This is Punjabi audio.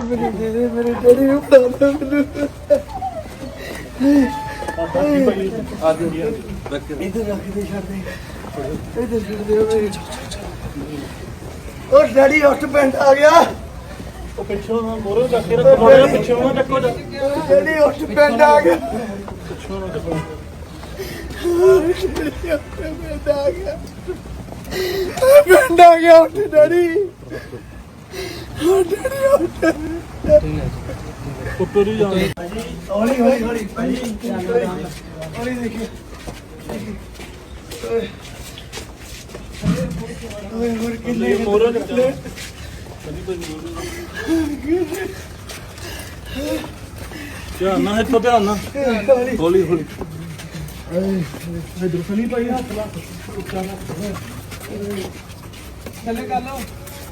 ਮੇਰੇ ਦੇ ਮੇਰੇ ਡੈਡੀ ਨੂੰ ਦੇ ਮੈਨੂੰ। ਇਧਰ ਰੱਖ ਦੇ ਛੱਡ ਦੇ। ਇਧਰ ਛੱਡ ਦੇ ਓਏ ਉਹ ਡੈਡੀ ਉੱਠ ਪਿੰਡ ਆ ਗਿਆ। ਉਹ ਪਿੱਛੋਂ ਨਾ ਮੋਰੋ ਚੱਕ ਕੇ ਰੱਖੋ। ਮੋਰੋ ਪਿੱਛੋਂ ਨਾ ਚੱਕੋ ਜਾ। ਡੈਡੀ ਉੱਠ ਪਿੰਡ ਆ ਗਿਆ। ਪਿੱਛੋਂ ਨਾ ਚੱਕੋ। ਪਿੰਡ ਆ ਗਿਆ ਪਿੰਡ ਆ ਗਿਆ ਉੱਠ ਡੈਡੀ। ਡੈਡੀ ਉੱਠ ਉੱਪਰ ਹੀ ਜਾਣਾ ਹੌਲੀ ਹੌਲੀ ਹੌਲੀ ਹੌਲੀ ਦੇਖੀ ਓਏ ਹੋਰ ਕਿੰਨੇ ਮੋਰੋ ਚੱਕ ਧਿਆਨ ਨਾਲ ਇੱਥੋਂ ਧਿਆਨ ਨਾਲ ਹੌਲੀ ਹੌਲੀ ਹੌਲੀ ਇਧਰ ਸਨੀ ਭਾਈ ਹੱਥ ਲਾ ਥੱਲੇ ਕਰ ਥੱਲੇ ਕਰ ਥੱਲੇ